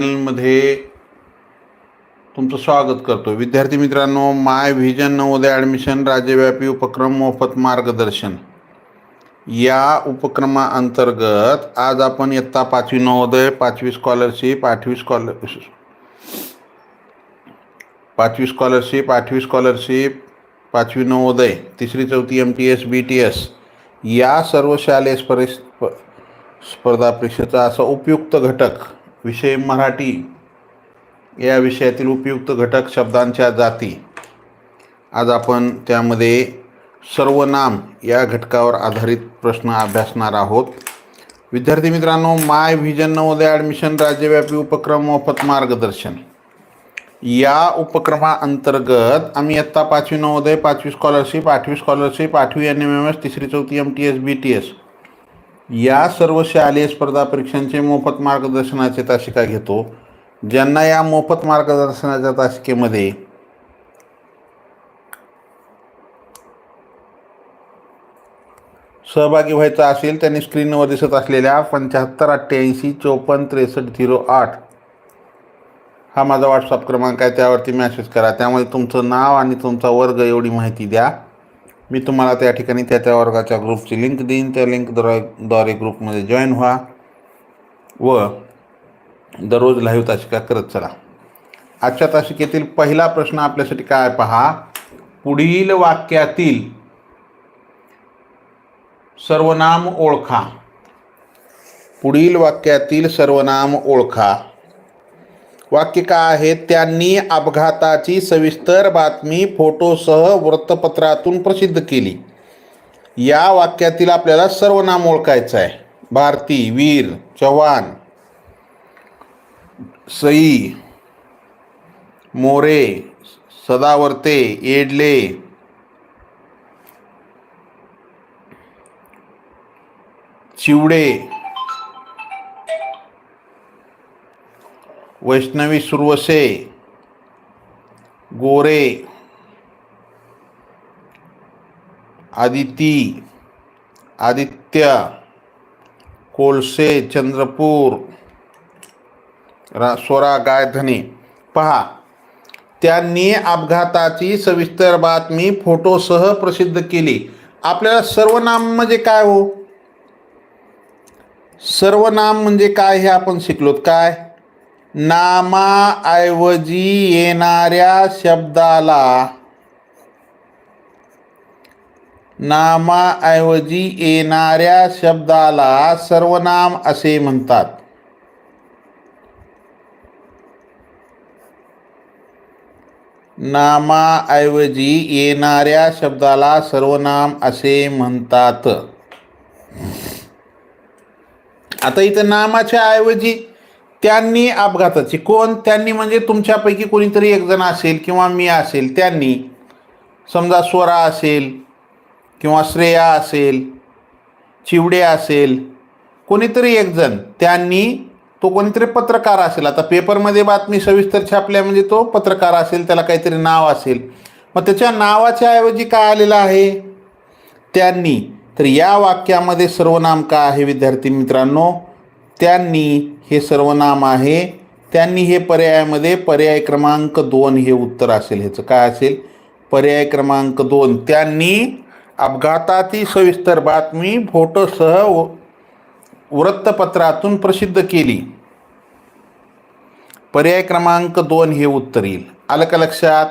मध्ये तुमचं स्वागत करतो विद्यार्थी मित्रांनो माय व्हिजन नवोदय ॲडमिशन राज्यव्यापी उपक्रम मोफत मार्गदर्शन. या उपक्रमाअंतर्गत आज आपण इयत्ता पाचवी नवोदय पाचवी स्कॉलरशिप आठवी स्कॉलर पाचवी स्कॉलरशिप आठवी स्कॉलरशिप पाचवी नवोदय तिसरी चौथी M T S B T S या सर्व शालेय स्पर्धे स्प- स्पर्धा परीक्षेचा असा उपयुक्त घटक विषय मराठी या विषयातील उपयुक्त घटक शब्दांच्या जाती. आज आपण त्यामध्ये सर्वनाम या घटकावर आधारित प्रश्न अभ्यासणार आहोत. विद्यार्थी मित्रांनो माय व्हिजन नवोदय ॲडमिशन राज्यव्यापी उपक्रम मोफत मार्गदर्शन. या उपक्रमाअंतर्गत आम्ही इयत्ता पाचवी नवोदय पाचवी स्कॉलरशिप आठवी स्कॉलरशिप आठवी एन एम एम एस तिसरी चौथी M T S B T S या सर्व शालेय स्पर्धा परीक्षांचे मोफत मार्गदर्शनाचे तासिका घेतो. ज्यांना या मोफत मार्गदर्शनाच्या तासिकेमध्ये सहभागी व्हायचं असेल त्यांनी स्क्रीनवर दिसत असलेल्या पंच्याहत्तर अठ्ठ्याऐंशी चोपन्न त्रेसष्ट झिरो आठ हा माझा व्हॉट्सअप क्रमांक आहे. त्यावरती मॅसेज करा. त्यामध्ये तुमचं नाव आणि तुमचा वर्ग एवढी माहिती द्या. मी तुम्हाला त्या ठिकाणी त्या त्या वर्गाच्या ग्रुपची लिंक देईन. त्या लिंकद्वारे द्वारे ग्रुपमध्ये जॉईन व्हा व दररोज लाईव्ह तासिका करत चला. आजच्या तासिकेतील पहिला प्रश्न आपल्यासाठी काय पहा. पुढील वाक्यातील सर्वनाम ओळखा. पुढील वाक्यातील सर्वनाम ओळखा. वाक्य काय आहे? त्यांनी अपघाताची सविस्तर बातमी फोटोसह वृत्तपत्रातून प्रसिद्ध केली. या वाक्यातील आपल्याला सर्व नाम ओळखायचं आहे. भारती वीर चव्हाण सई मोरे सदावर्ते येडले चिवडे वैष्णवी सुरवसे गोरे आदिती आदित्य कोळसे चंद्रपूर रा स्वरा गायधने. पहा त्यांनी अपघाताची सविस्तर बातमी फोटोसह प्रसिद्ध केली. आपल्याला सर्वनाम म्हणजे काय हो? सर्वनाम म्हणजे काय हे आपण शिकलोत काय? नामाऐवजी येणाऱ्या शब्दाला नामाऐवजी येणाऱ्या शब्दाला सर्वनाम असे म्हणतात. नामाऐवजी येणाऱ्या शब्दाला सर्वनाम असे म्हणतात. आता इथं नामाच्या ऐवजी त्यांनी अपघाताची. कोण? त्यांनी म्हणजे तुमच्यापैकी कोणीतरी एक जण असेल किंवा मी असेल त्यांनी. समजा स्वरा असेल किंवा श्रेया असेल चिवडे असेल कोणीतरी एकजण त्यांनी तो कोणीतरी पत्रकार असेल. आता पेपरमध्ये बातमी सविस्तर छापल्या म्हणजे तो पत्रकार असेल त्याला काहीतरी नाव असेल. मग त्याच्या नावाच्या ऐवजी काय आलेलं आहे? त्यांनी. तर या वाक्यामध्ये सर्वनाम काय आहे विद्यार्थी मित्रांनो? त्यांनी हे सर्वनाम आहे. त्यांनी हे पर्यायामध्ये पर्याय क्रमांक दोन हे उत्तर असेल. ह्याचं काय असेल? पर्याय क्रमांक दोन. त्यांनी अपघाताची सविस्तर बातमी फोटोसह व- वृत्तपत्रातून प्रसिद्ध केली. पर्याय क्रमांक दोन हे उत्तर येईल. आलं का लक्षात?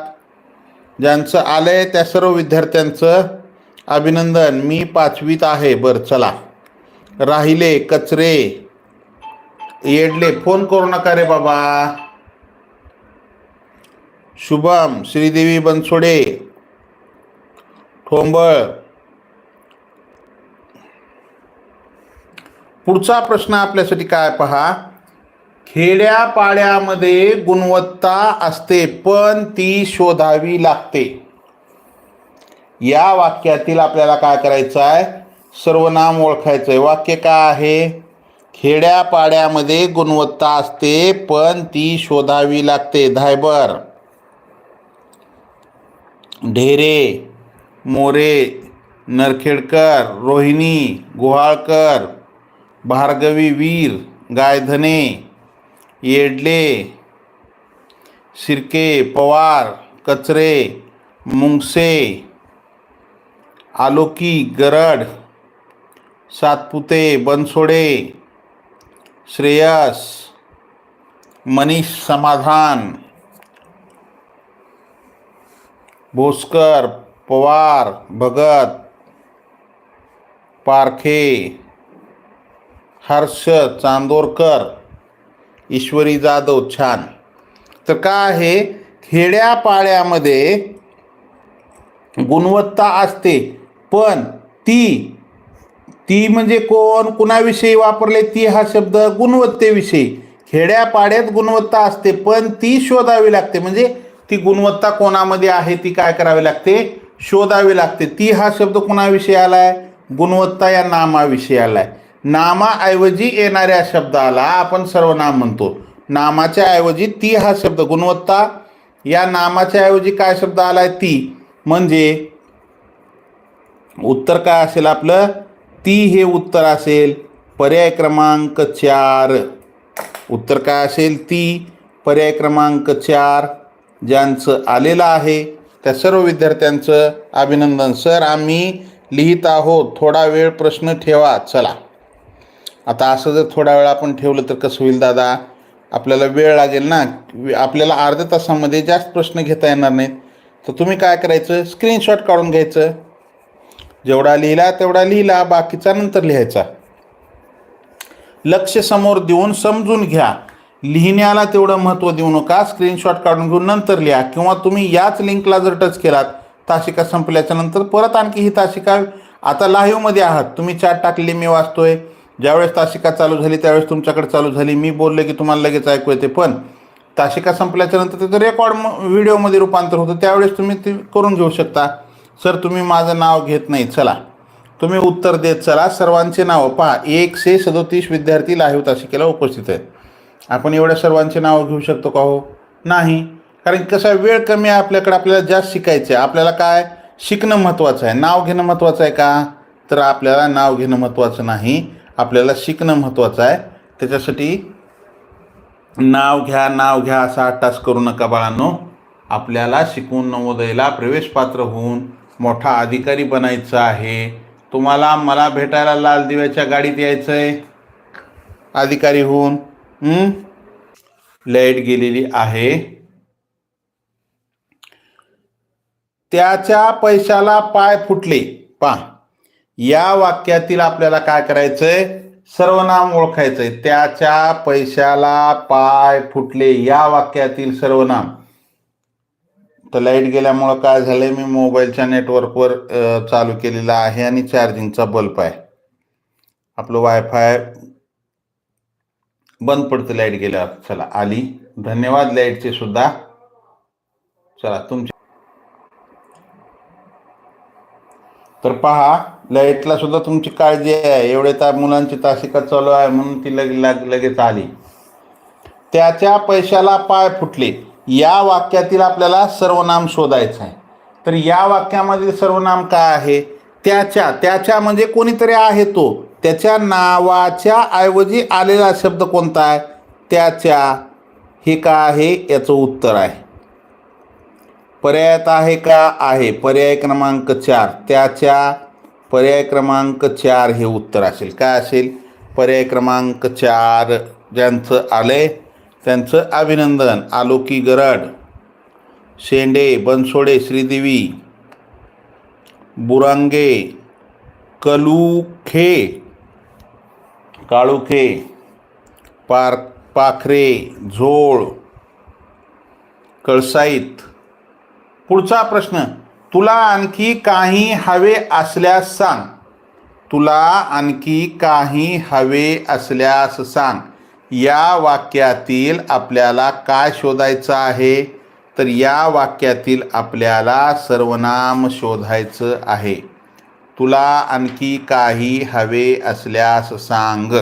ज्यांचं आलं आहे त्या सर्व विद्यार्थ्यांचं अभिनंदन. मी पाचवीत आहे. बरं चला. राहिले कचरे. येडले फोन करू नका रे बाबा. शुभम श्रीदेवी बनसोडे. ठोंबळ. पुढचा प्रश्न आपल्यासाठी काय पहा? खेड्यापाड्यामध्ये गुणवत्ता असते पण ती शोधावी लागते. या वाक्यातील आपल्याला काय करायचं आहे सर्वनाम ओळखायचं आहे वाक्य काय आहे? खेड्यापाड्यामध्ये गुणवत्ता असते पण ती शोधावी लागते. धायबर. ढेरे. मोरे. नरखेडकर. रोहिणी. गुहाळकर. भार्गवी वीर. गायधने. येडले. शिर्के पवार. कचरे. मुंगसे. आलोकी. गरड. सातपुते. बनसोडे. श्रेयस मनीष समाधान भोसकर पवार भगत पारखे हर्ष चांदोरकर ईश्वरी जाधव छान. तर काय आहे? खेड्यापाड्यामध्ये गुणवत्ता असते पण ती ती म्हणजे कोण? कुणाविषयी वापरले ती हा शब्द? गुणवत्तेविषयी. खेड्यापाड्यात गुणवत्ता असते पण ती शोधावी लागते. म्हणजे ती गुणवत्ता कोणामध्ये आहे ती काय करावी लागते? शोधावी लागते. ती हा शब्द कुणाविषयी आलाय? गुणवत्ता या नामाविषयी आलाय. नामाऐवजी येणाऱ्या शब्दाला आपण सर्वनाम म्हणतो. नामाच्या ऐवजी ती हा शब्द गुणवत्ता या नामाच्या ऐवजी काय शब्द आलाय? ती. म्हणजे उत्तर काय असेल आपलं? ती हे उत्तर असेल? पर्याय क्रमांक चार. उत्तर काय असेल? ती पर्याय क्रमांक चार. ज्यांचं आलेलं आहे त्या सर्व विद्यार्थ्यांचं अभिनंदन. सर आम्ही लिहित आहोत. थोडा वेळ प्रश्न ठेवा. चला. आता असं जर थोडा वेळ आपण ठेवलं तर कसं होईल दादा? आपल्याला वेळ लागेल ना? आपल्याला अर्ध्या तासामध्ये जास्त प्रश्न घेता येणार नाहीत. तर तुम्ही काय करायचं? स्क्रीनशॉट काढून घ्यायचं. जेवढा लिहिला तेवढा लिहिला बाकीचा नंतर लिहायचा. लक्ष समोर देऊन समजून घ्या. लिहिण्याला तेवढं महत्त्व देऊ नका. स्क्रीनशॉट काढून घेऊन नंतर लिहा. किंवा तुम्ही याच लिंकला जर टच केलात तासिका संपल्याच्या नंतर परत आणखी ही तासिका आता लाईव्हमध्ये आहात. तुम्ही चॅट टाकली मी वाचतोय. ज्यावेळेस तासिका चालू झाली त्यावेळेस तुमच्याकडे चालू झाली. मी बोलले की तुम्हाला लगेच ऐकू येते. पण तासिका संपल्याच्या नंतर त्याचं रेकॉर्ड व्हिडिओमध्ये रूपांतर होतं त्यावेळेस तुम्ही ते करून घेऊ शकता. सर तुम्ही माझं नाव घेत नाही. चला. तुम्ही उत्तर देत चला. सर्वांचे नावं पहा. एकशे सदोतीस विद्यार्थी लाईव्ह तासिकेला उपस्थित आहेत. आपण एवढ्या सर्वांचे नावं घेऊ शकतो का हो? नाही. कारण कसा वेळ कमी आहे आपल्याकडे आपल्याला जास्त शिकायचं आहे आपल्याला काय? शिकणं महत्त्वाचं आहे. नाव घेणं महत्त्वाचं आहे का? तर आपल्याला नाव घेणं महत्त्वाचं नाही. आपल्याला शिकणं महत्त्वाचं आहे. त्याच्यासाठी नाव घ्या नाव घ्या असा अट्टास करू नका बाळांनो. आपल्याला शिकून नवोदयला प्रवेशपात्र होऊन मोठा अधिकारी बनायचं आहे. तुम्हाला मला भेटायला लाल दिव्याच्या गाडीत यायचं आहे अधिकारी होऊन लाइट गेलेली आहे. त्याच्या पैशाला पाय फुटले. पा या वाक्यातील आपल्याला काय करायचंय? सर्वनाम ओळखायचंय. त्याच्या पैशाला पाय फुटले. या वाक्यातील सर्वनाम. तर लाइट गेल्यामुळं काय झालंय मी मोबाईलच्या नेटवर्कवर चालू केलेला आहे आणि चार्जिंगचा बल्ब आहे. आपलं वायफाय बंद पडतं लाइट गेल्यावर. चला आली. धन्यवाद लाईटचे सुद्धा. चला तुमचे. तर पहा लाईटला सुद्धा तुमची काळजी आहे. एवढे त्या मुलांची तासिका चालू आहे म्हणून ती लगे लगेच आली. त्याच्या पैशाला पाय फुटले. या वाक्यातील आपल्याला सर्वनाम शोधायचं आहे. तर या वाक्यामधील सर्वनाम काय आहे? त्याच्या त्याच्या म्हणजे कोणीतरी आहे तो. त्याच्या नावाच्या ऐवजी आलेला शब्द कोणता आहे? त्याच्या. हे का आहे? याचं उत्तर आहे. पर्यायात आहे का? आहे. पर्याय क्रमांक चार. त्याच्या पर्याय क्रमांक चार हे उत्तर असेल. काय असेल? पर्याय क्रमांक चार ज्यांचं आलं आहे त्यांचं अभिनंदन आलोकी गरड शेंडे बनसोडे श्रीदेवी बुरांगे कलुखे काळुखे पार पाखरे झोळ कळसाईत. पुढचा प्रश्न तुला आणखी काही हवे असल्यास सांग. तुला आणखी काही हवे असल्यास सांग. या वाक्यातील आपल्याला काय शोधायचं आहे? तर या वाक्यातील आपल्याला सर्वनाम शोधायचं आहे. तुला आणखी काही हवे असल्यास सांग.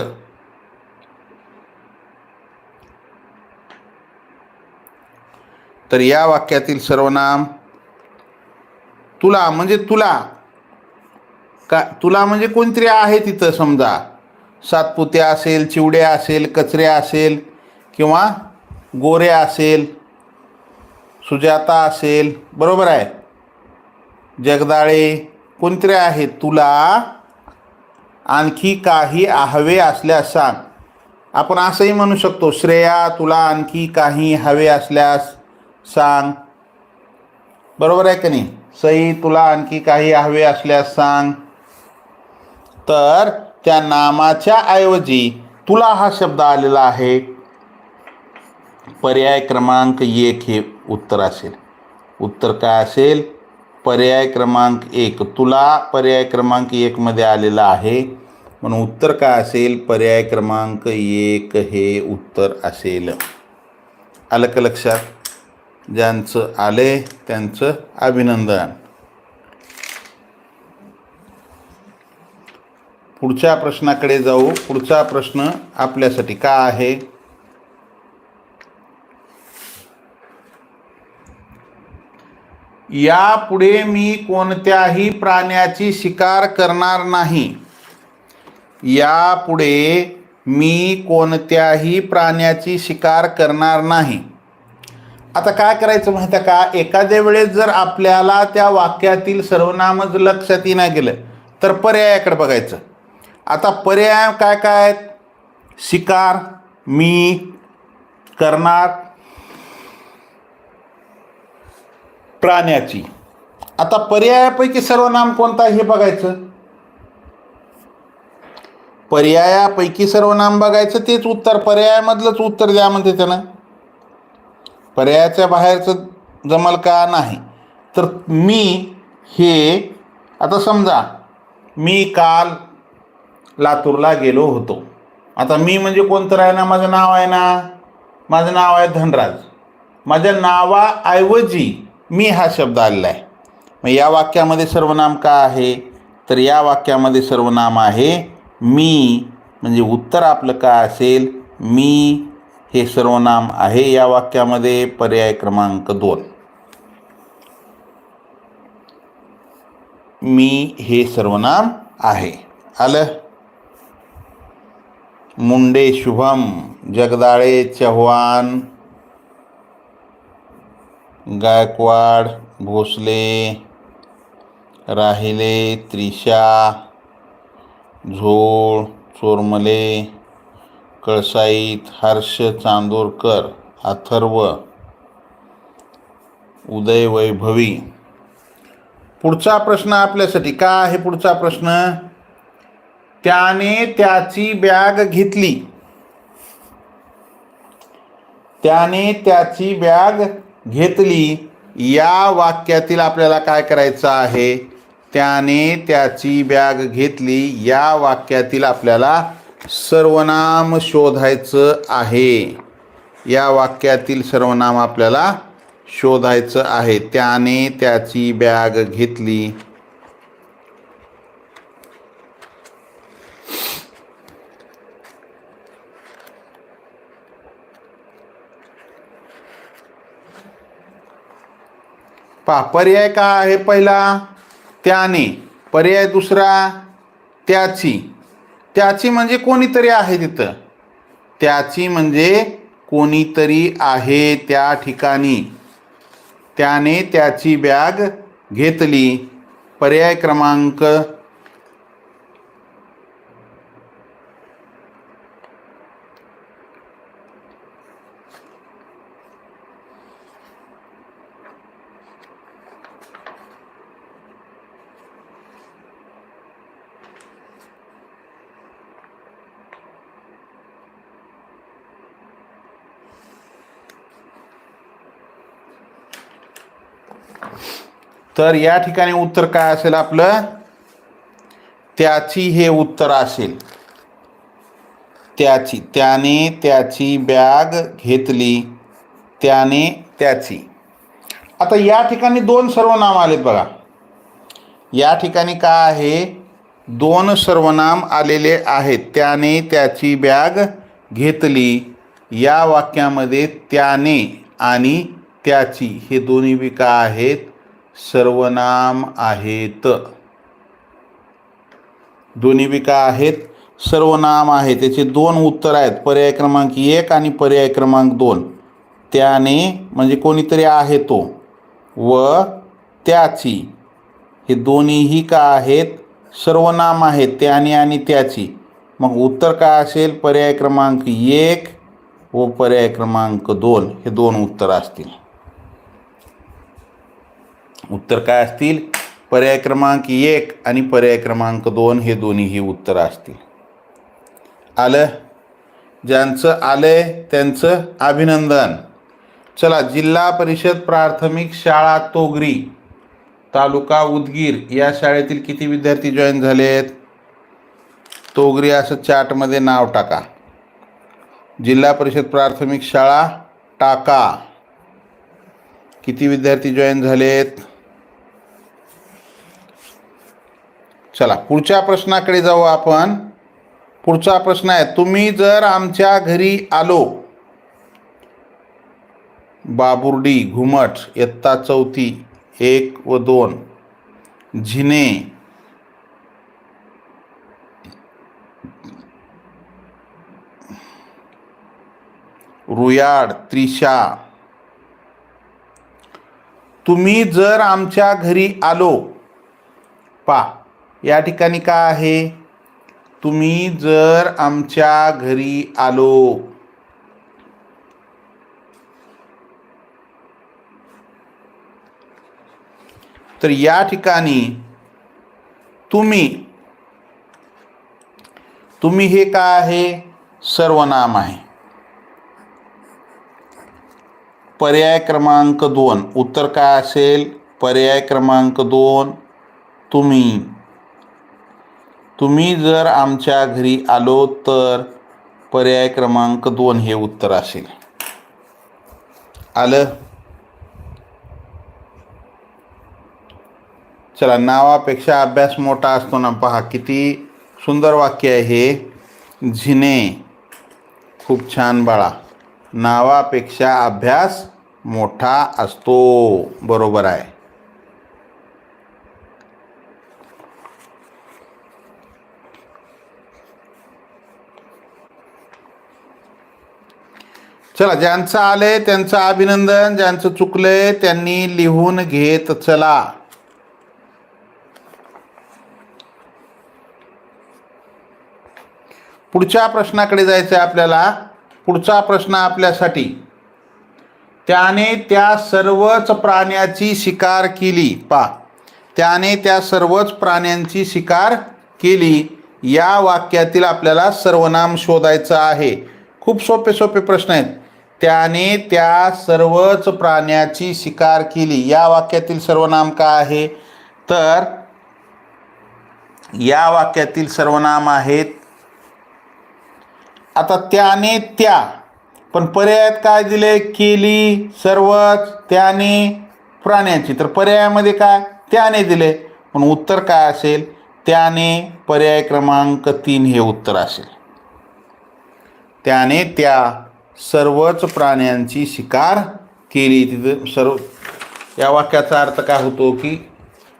तर या वाक्यातील सर्वनाम तुला म्हणजे तुला. का तुला म्हणजे कोणतरी आहे तिथं समजा. सातपुत्या असेल चिवड्या असेल कचऱ्या असेल किंवा गोऱ्या असेल सुजाता असेल बरोबर आहे. जगदाळे कोणतरी आहेत तुला? आणखी काही हवे असल्यास सांग. आपण असंही म्हणू शकतो श्रेया तुला आणखी काही हवे असल्यास सांग. बरोबर आहे का नाही? सई तुला आणखी काही हवे असल्यास सांग. तर त्या नामाच्या ऐवजी तुला हा शब्द आलेला आहे? पर्याय क्रमांक एक हे उत्तर असेल. उत्तर काय असेल? पर्याय क्रमांक एक. तुला पर्याय क्रमांक एकमध्ये आलेला आहे. म्हणून उत्तर काय असेल? पर्याय क्रमांक एक हे उत्तर असेल. आलं का लक्षात? ज्यांचं आले त्यांचं अभिनंदन. पुढच्या प्रश्नाकडे जाऊ. पुढचा प्रश्न आपल्यासाठी का आहे? यापुढे मी कोणत्याही प्राण्याची शिकार करणार नाही. यापुढे मी कोणत्याही प्राण्याची शिकार करणार नाही. आता काय करायचं माहिती आहे का? एखाद्या वेळेस जर आपल्याला त्या वाक्यातील सर्वनामच लक्षात येणं गेलं तर पर्यायाकडे बघायचं. आता पर्याय काय काय आहेत? शिकार मी करणार. प्राण्याची. आता पर्यायापैकी सर्वनाम कोणता हे बघायचं? पर्यायापैकी सर्वनाम बघायचं तेच उत्तर. पर्यायामधलंच उत्तर द्या म्हणते त्यानं. पर्यायाच्या बाहेरचं जमल का नाही? तर मी हे आता समजा मी काल लातूरला गेलो होतो. आता मी म्हणजे कोणतं आहे ना? माझं नाव आहे ना? माझं नाव आहे धनराज. माझ्या नावाऐवजी मी हा शब्द आलेला आहे मग या वाक्यामध्ये सर्वनाम का आहे? तर या वाक्यामध्ये सर्वनाम आहे मी म्हणजे उत्तर आपलं का असेल? मी हे सर्वनाम आहे या वाक्यामध्ये पर्याय क्रमांक दोन. मी हे सर्वनाम आहे. आलं? मुंडे शुभम जगदाळे चव्हाण गायकवाड भोसले राहिले त्रिशा झोळ चोरमले कळसाईत हर्ष चांदोरकर अथर्व उदय वैभवी. पुढचा प्रश्न आपल्यासाठी का आहे पुढचा प्रश्न? त्याने त्याची बॅग घेतली. त्याने त्याची बॅग घेतली. या वाक्यातील आपल्याला काय करायचं आहे? त्याने त्याची बॅग घेतली. या वाक्यातील आपल्याला सर्वनाम शोधायचं आहे. या वाक्यातील सर्वनाम आपल्याला शोधायचं आहे. त्याने त्याची बॅग घेतली. पहा पर्याय का आहे पहिला? त्याने. पर्याय दुसरा त्याची. त्याची म्हणजे कोणीतरी आहे तिथं. त्याची म्हणजे कोणीतरी आहे त्या ठिकाणी. त्याने त्याची बॅग घेतली. पर्याय क्रमांक तर या ठिकाणी उत्तर काय असेल आपलं? त्याची हे उत्तर असेल. त्याची त्याने त्याची बॅग घेतली. त्याने त्याची. आता या ठिकाणी दोन सर्वनाम आलेत बघा. या ठिकाणी काय आहे? दोन सर्वनाम आलेले आहेत. त्याने त्याची बॅग घेतली. या वाक्यामध्ये त्याने आणि त्याची हे दोन्ही बी का आहेत? सर्वनाम आहेत. दोन्ही विका का आहेत सर्वनाम आहे. त्याचे दोन उत्तर आहेत. पर्याय क्रमांक एक आणि पर्याय क्रमांक दोन. त्याने म्हणजे कोणीतरी आहे तो व त्याची. हे दोन्हीही का आहेत? सर्वनाम आहेत. त्याने आणि त्याची. मग उत्तर काय असेल? पर्याय क्रमांक एक व पर्याय क्रमांक दोन. हे दोन उत्तर असतील. उत्तर काय असतील? पर्याय क्रमांक एक आणि पर्याय क्रमांक दोन हे दोन्हीही उत्तर असतील. आलं? ज्यांचं आलंय त्यांचं अभिनंदन. चला जिल्हा परिषद प्राथमिक शाळा तोगरी तालुका उदगीर या शाळेतील किती विद्यार्थी जॉईन झालेत? तोगरी असं चार्टमध्ये नाव टाका. जिल्हा परिषद प्राथमिक शाळा टाका. किती विद्यार्थी जॉईन झालेत? चला पुढच्या प्रश्नाकडे जाऊ आपण. पुढचा प्रश्न आहे तुम्ही जर आमच्या घरी आलो. बाबुर्डी घुमट इयत्ता चौथी एक व दोन. झिने. रुयाड त्रिशा. तुम्ही जर आमच्या घरी आलो. पा या ठिकाणी काय आहे? तुम्ही जर आमच्या घरी आलो. तर या ठिकाणी तुम्ही तुम्ही हे काय आहे? सर्वनाम आहे. पर्याय क्रमांक दोन. उत्तर काय असेल? पर्याय क्रमांक दोन. तुम्ही तुम्ही जर आमच्या घरी आलो तर पर्याय क्रमांक दोन हे उत्तर असेल. आलं? चला नावापेक्षा अभ्यास मोठा असतो ना पहा किती सुंदर वाक्य आहे हे. झिने. खूप छान बाळा. नावापेक्षा अभ्यास मोठा असतो. बरोबर आहे. चला ज्यांचं आलंय त्यांचं अभिनंदन ज्यांचं चुकलंय त्यांनी लिहून घेत चला. पुढच्या प्रश्नाकडे जायचं आहे आपल्याला. पुढचा प्रश्न आपल्यासाठी. त्याने त्या सर्वच प्राण्याची शिकार केली. पा. त्याने त्या सर्वच प्राण्यांची शिकार केली. या वाक्यातील आपल्याला सर्वनाम शोधायचं आहे. खूप सोपे सोपे प्रश्न आहेत. त्याने त्या सर्वच प्राण्याची शिकार केली. या वाक्यातील सर्वनाम काय आहे? तर या वाक्यातील सर्वनाम आहेत. आता त्याने त्या पण पर्यायात काय दिले केली सर्वच त्याने प्राण्याची. तर पर्यायामध्ये काय? त्याने दिले पण उत्तर काय असेल? त्याने पर्याय क्रमांक तीन हे उत्तर असेल. त्याने त्या सर्वच प्राण्यांची शिकार केली. तिथं सर्व या वाक्याचा अर्थ काय होतो की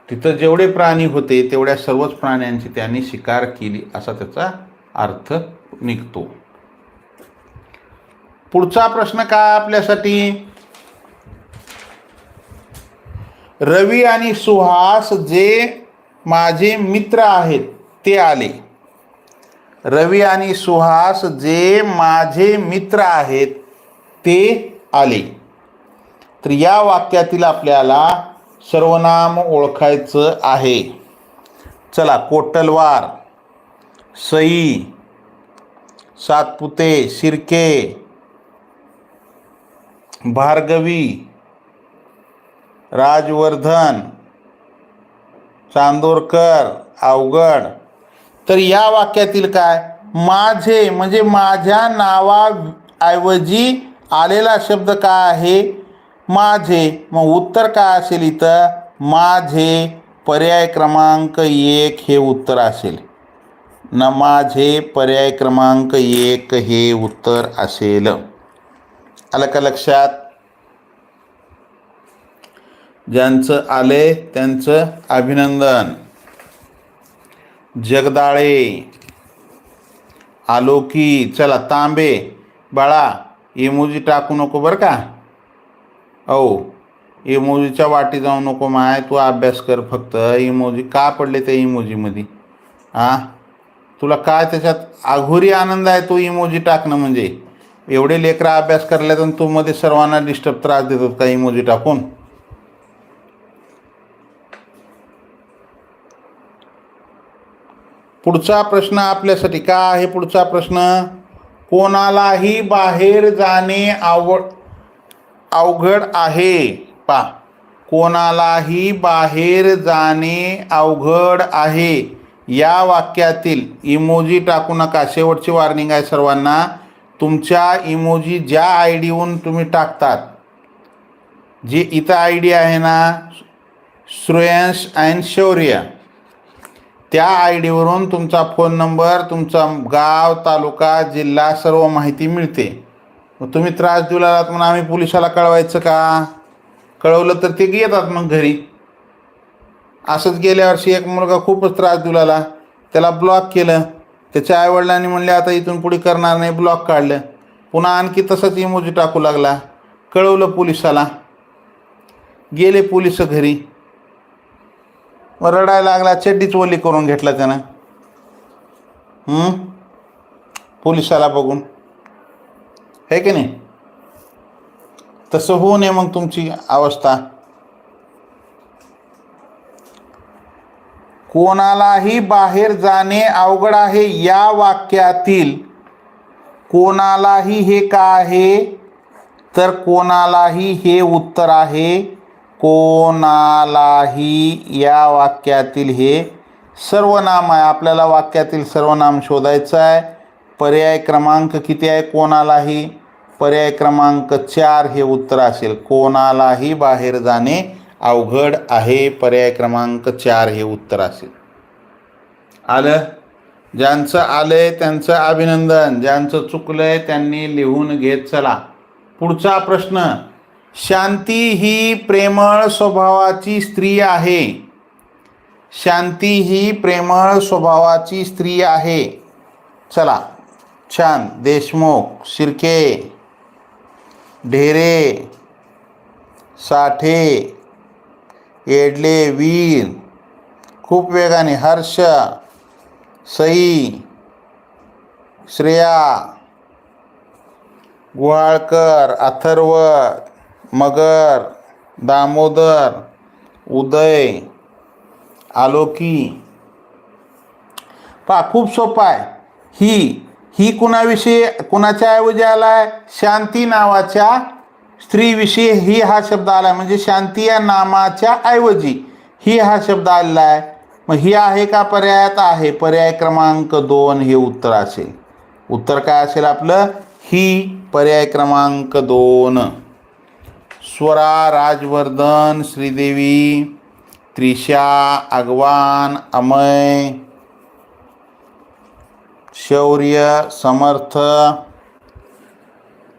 तिथं जेवढे प्राणी होते तेवढ्या सर्वच प्राण्यांची त्यांनी शिकार केली असा त्याचा अर्थ निघतो. पुढचा प्रश्न काय आपल्यासाठी? रवी आणि सुहास जे माझे मित्र आहेत ते आले. रवी आणि सुहास जे माझे मित्र आहेत ते आले. तर या वाक्यातील आपल्याला सर्वनाम ओळखायचं आहे. चला कोटलवार सई सातपुते शिर्के भार्गवी राजवर्धन चांदोरकर अवघड तर या वाक्यातील काय? माझे म्हणजे माझ्या नावाऐवजी आलेला शब्द काय आहे? माझे. मग उत्तर काय असेल इथं? माझे. पर्याय क्रमांक एक हे उत्तर असेल. न माझे पर्याय क्रमांक एक हे उत्तर असेल. आलं का लक्षात? ज्यांचं आले त्यांचं अभिनंदन. जगदाळे आलोकी चला तांबे बाळा इमोजी टाकू नको बरं का? औ इमोजीच्या वाटी जाऊ नको माय तू अभ्यास कर फक्त. इमोजी का पडले त्या इमोजीमध्ये आ? तुला काय त्याच्यात आघोरी आनंद आहे तो इमोजी टाकणं म्हणजे? एवढे लेकरं अभ्यास करल्यात आणि तू मध्ये सर्वांना डिस्टर्ब त्रास देतो का इमोजी टाकून? पुढचा प्रश्न आपल्यासाठी का आहे पुढचा प्रश्न? कोणालाही बाहेर जाणे आवड अवघड आहे. पा कोणालाही बाहेर जाणे अवघड आहे. या वाक्यातील इमोजी टाकू नका. शेवटची वॉर्निंग आहे सर्वांना. तुमच्या इमोजी ज्या आय डीहून तुम्ही टाकतात जे इथं आय डी आहे ना श्रेयंश अँड शौर्य. त्या आय डीवरून तुमचा फोन नंबर तुमचा गाव तालुका जिल्हा सर्व माहिती मिळते. मग तुम्ही त्रास देऊ लागलात म्हणून आम्ही पोलिसाला कळवायचं का? कळवलं तर ते येतात मग घरी. असंच गेल्या वर्षी एक मुलगा खूपच त्रास देऊ लागला. त्याला ब्लॉक केलं. त्याच्या आईवडिलांनी म्हणले आता इथून पुढे करणार नाही ब्लॉक काढलं. पुन्हा आणखी तसंच इमोजी टाकू लागला. कळवलं पोलिसाला. गेले पोलीस घरी. मग रडायला लागला चड्डीच ओली करून घेतला त्यानं. पोलिसाला बघून. आहे की नाही? तसं होऊ नये मग तुमची अवस्था. कोणालाही बाहेर जाणे अवघड आहे या वाक्यातील. कोणालाही हे का आहे? तर कोणालाही हे उत्तर आहे. कोणालाही या वाक्यातील हे सर्वनाम आहे. आपल्याला वाक्यातील सर्वनाम शोधायचं आहे. पर्याय क्रमांक किती आहे कोणालाही? पर्याय क्रमांक चार हे उत्तर असेल. कोणालाही बाहेर जाणे अवघड आहे. पर्याय क्रमांक चार हे उत्तर असेल. आलं? ज्यांचं आलंय त्यांचं अभिनंदन. ज्यांचं चुकलं आहे त्यांनी लिहून घेत चला. पुढचा प्रश्न. शांती ही प्रेमळ स्वभावाची स्त्री आहे. शांती ही प्रेमळ स्वभावाची स्त्री आहे. चला छान देशमुख शिर्के ढेरे साठे येडले वीर खूप वेगाने हर्ष सई श्रेया गुहाळकर अथर्व मगर दामोदर उदय आलोकी. पा खूप सोपं आहे. ही ही कुणाविषयी कुणाच्या ऐवजी आलाय? शांती नावाच्या स्त्रीविषयी ही हा शब्द आला आहे म्हणजे शांती या नामाच्या ऐवजी ही हा शब्द आलेला आहे. मग ही आहे का पर्यायात? आहे. पर्याय क्रमांक दोन हे उत्तर असेल. उत्तर काय असेल आपलं? ही पर्याय क्रमांक दोन. स्वरा राजवर्धन श्रीदेवी त्रिशा अगवान अमय शौर्य समर्थ.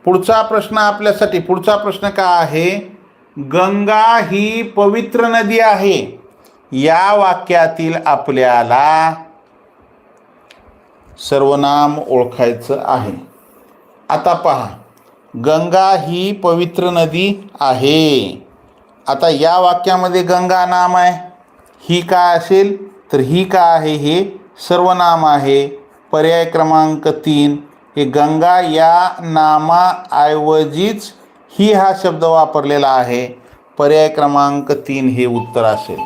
पुढचा प्रश्न आपल्यासाठी पुढचा प्रश्न का आहे? गंगा ही पवित्र नदी आहे. या वाक्यातील आपल्याला सर्वनाम ओळखायचं आहे. आता पहा. गंगा ही पवित्र नदी आहे. आता या वाक्यामध्ये गंगा नाम आहे. ही काय असेल? तर ही काय आहे? हे सर्वनाम आहे. पर्याय क्रमांक तीन. हे गंगा या नामाऐवजीच ही हा शब्द वापरलेला आहे. पर्याय क्रमांक तीन हे उत्तर असेल.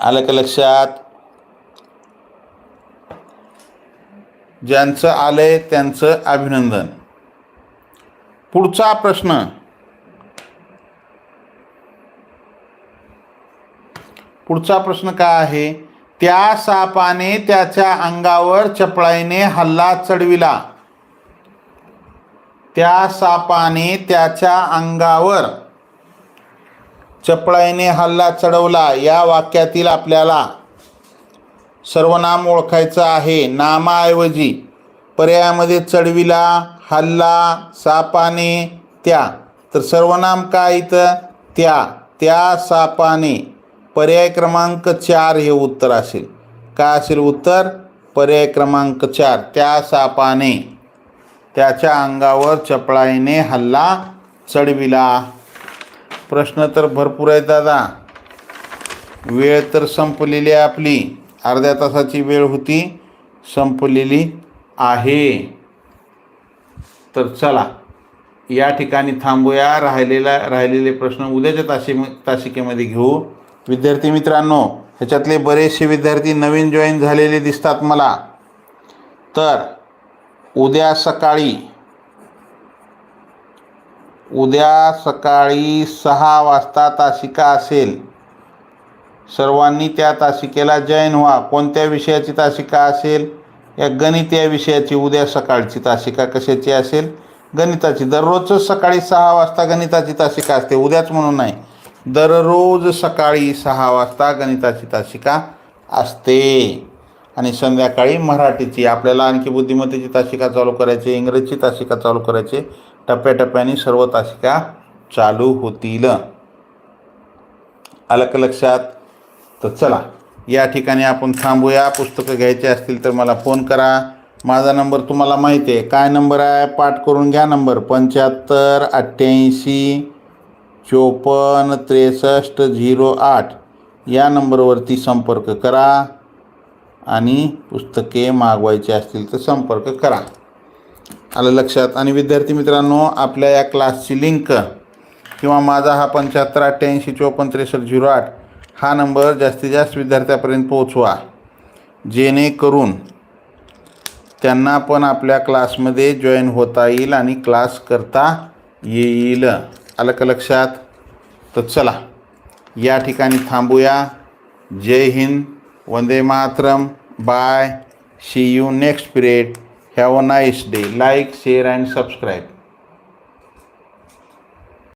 आलं का लक्षात? ज्यांचं आलंय त्यांचं अभिनंदन. पुढचा प्रश्न. पुढचा प्रश्न काय आहे? त्या सापाने त्याच्या अंगावर चपळाईने हल्ला चढविला. त्या सापाने त्याच्या अंगावर चपळाईने हल्ला चढवला. या वाक्यातील आपल्याला सर्वनाम ओळखायचं आहे. नामाऐवजी पर्यायामध्ये चढविला हल्ला सापाने त्या. तर सर्वनाम काय इथं? त्या. त्या सापाने. पर्याय क्रमांक चार हे उत्तर असेल. काय असेल उत्तर? पर्याय क्रमांक चार. त्या सापाने. त्याच्या अंगावर चपळाईने हल्ला चढविला. प्रश्न तर भरपूर आहेत दादा. वेळ तर संपलेली आहे आपली. अर्ध्या तासाची वेळ होती संपलेली आहे. तर चला या ठिकाणी थांबूया. राहिलेला राहिलेले प्रश्न उद्याच्या ताशी तासिकेमध्ये घेऊ. विद्यार्थी मित्रांनो ह्याच्यातले बरेचसे विद्यार्थी नवीन जॉईन झालेले दिसतात मला. तर उद्या सकाळी उद्या सकाळी सहा वाजता तासिका असेल. सर्वांनी त्या तासिकेला जॉईन व्हा. कोणत्या विषयाची तासिका असेल? या गणित या विषयाची उद्या सकाळची तासिका कशाची असेल? गणिताची. दररोजच सकाळी सहा वाजता गणिताची तासिका असते. उद्याच म्हणून नाही. दररोज सकाळी सहा वाजता गणिताची तासिका असते. आणि संध्याकाळी मराठीची. आपल्याला आणखी बुद्धिमत्तेची तासिका चालू करायची इंग्रजीची तासिका चालू करायची. टप्प्याटप्प्याने सर्व तासिका चालू होतील. आलं का लक्षात तर चला या ठिकाणी आपण थांबूया. पुस्तकं घ्यायचे असतील तर मला फोन करा. माझा नंबर तुम्हाला माहिती आहे. काय नंबर आहे? पाठ करून घ्या नंबर. पंच्याहत्तर अठ्ठ्याऐंशी चोपन्न त्रेसष्ट झिरो आठ. या नंबरवरती संपर्क करा आणि पुस्तके मागवायची असतील तर संपर्क करा. आलं लक्षात? आणि विद्यार्थी मित्रांनो आपल्या या क्लासची लिंक किंवा माझा हा पंच्याहत्तर अठ्ठ्याऐंशी चोपन्न त्रेसष्ट झिरो आठ हा नंबर जास्तीत जास्त विद्यार्थ्यापर्यंत पोहोचवा. जेणेकरून त्यांना पण आपल्या क्लासमध्ये जॉईन होता येईल आणि क्लास करता येईल. आलं का लक्षात? तर चला या ठिकाणी थांबूया. जय हिंद वंदे Mataram. Bye. See you next period have a nice day like share and subscribe